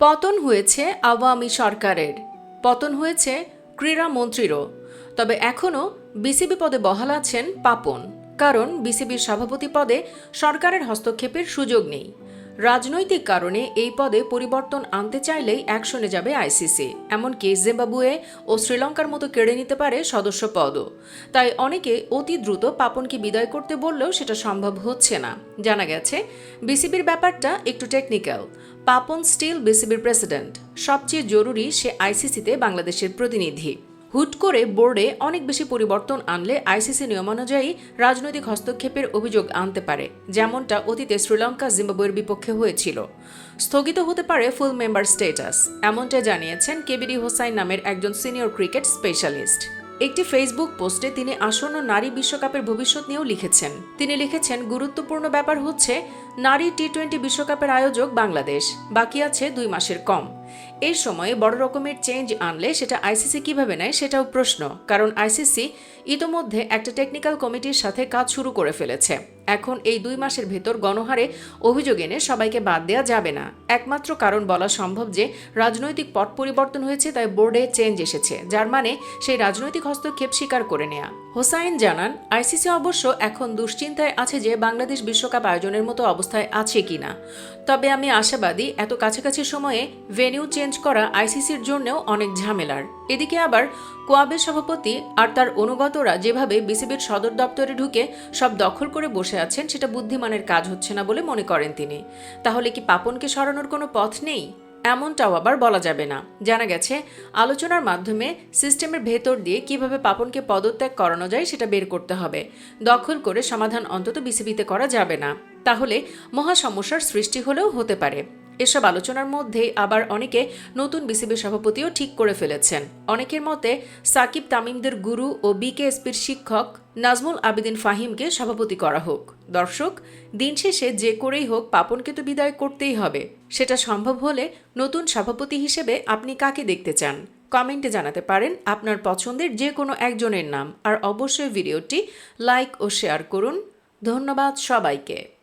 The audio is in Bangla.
পতন হয়েছে আওয়ামী সরকারের। পতন হয়েছে ক্রীড়া মন্ত্রীরও। তবে এখনও বিসিবি পদে বহাল আছেন পাপন। কারণ বিসিবির সভাপতি পদে সরকারের হস্তক্ষেপের সুযোগ নেই। রাজনৈতিক কারণে এই পদে পরিবর্তন আনতে চাইলেই অ্যাকশনে যাবে আইসিসি। এমনকি জিম্বাবুয়ে ও শ্রীলঙ্কার মতো কেড়ে নিতে পারে সদস্য পদও। তাই অনেকে অতি দ্রুত পাপনকে বিদায় করতে বললেও সেটা সম্ভব হচ্ছে না। জানা গেছে, বিসিবির ব্যাপারটা একটু টেকনিক্যাল। পাপন স্টিল বিসিবির প্রেসিডেন্ট। সবচেয়ে জরুরি সে আইসিসিতে বাংলাদেশের প্রতিনিধি। হুট করে বোর্ডে অনেক বেশি পরিবর্তন আনলে আইসিসি নিয়মানুযায়ী রাজনৈতিক হস্তক্ষেপের অভিযোগ আনতে পারে, যেমনটা অতীতে শ্রীলঙ্কা জিম্বাবুয়ের বিপক্ষে হয়েছিল। স্থগিত হতে পারে ফুল মেম্বার স্টেটাস এমনটা জানিয়েছেন কেবিডি হোসাইন নামের একজন সিনিয়র ক্রিকেট স্পেশালিস্ট একটি ফেসবুক পোস্টে তিনি আসন্ন নারী বিশ্বকাপের ভবিষ্যৎ নিয়েও লিখেছেন। তিনি লিখেছেন, গুরুত্বপূর্ণ ব্যাপার হচ্ছে নারী টি টোয়েন্টি বিশ্বকাপের আয়োজক বাংলাদেশ, বাকি আছে দুই মাসের কম। এই সময়ে বড় রকমের চেঞ্জ আনলে সেটা আইসিসি কীভাবে নেয় সেটাও প্রশ্ন, কারণ আইসিসি ইতোমধ্যে একটা টেকনিক্যাল কমিটির সাথে কাজ শুরু করে ফেলেছে। এখন এই দুই মাসের ভেতর গণহারে অভিযোগ এনে সবাইকে বাদ দেওয়া যাবে না। একমাত্র কারণ বলা সম্ভব যে রাজনৈতিক পট পরিবর্তন হয়েছে, তাই বোর্ডে চেঞ্জ এসেছে, যার মানে সেই রাজনৈতিক হস্তক্ষেপ স্বীকার করে নেয়া। হোসাইন জানান, আইসিসি অবশ্য এখন দুশ্চিন্তায় আছে যে বাংলাদেশ বিশ্বকাপ আয়োজনের মতো অবস্থায় আছে কিনা তবে আমি আশাবাদী, এত কাছাকাছি সময়ে ভেনিউ চেঞ্জ করা আইসিসির জন্যও অনেক ঝামেলার। এদিকে আবার কোয়াবের সভাপতি আর তার অনুগতরা যেভাবে বিসিবির সদর দপ্তরে ঢুকে সব দখল করে বসে আছেন, সেটা বুদ্ধিমানের কাজ হচ্ছে না বলে মনে করেন তিনি। তাহলে কি পাপনকে সরানোর কোনো পথ নেই? এমনটাও আবার বলা যাবে না। জানা গেছে, আলোচনার মাধ্যমে সিস্টেমের ভেতর দিয়ে কীভাবে পাপনকে পদত্যাগ করানো যায় সেটা বের করতে হবে। দখল করে সমাধান অন্তত বিসিবিতে করা যাবে না। তাহলে মহা সমস্যার সৃষ্টি হলেও হতে পারে। এসব আলোচনার মধ্যে আবার অনেকে নতুন বিসিবি সভাপতিও ঠিক করে ফেলেছেন। অনেকের মতে, সাকিব তামিমদের গুরু ও বিকেএসপির শিক্ষক নাজমুল আবিদিন ফাহিমকে সভাপতি করা হোক। দর্শক, দিন শেষে যে করেই হোক পাপনকে তো বিদায় করতেই হবে। সেটা সম্ভব হলে নতুন সভাপতি হিসেবে আপনি কাকে দেখতে চান? কমেন্টে জানাতে পারেন আপনার পছন্দের যে কোনো একজনের নাম। আর অবশ্যই ভিডিওটি লাইক ও শেয়ার করুন। ধন্যবাদ সবাইকে।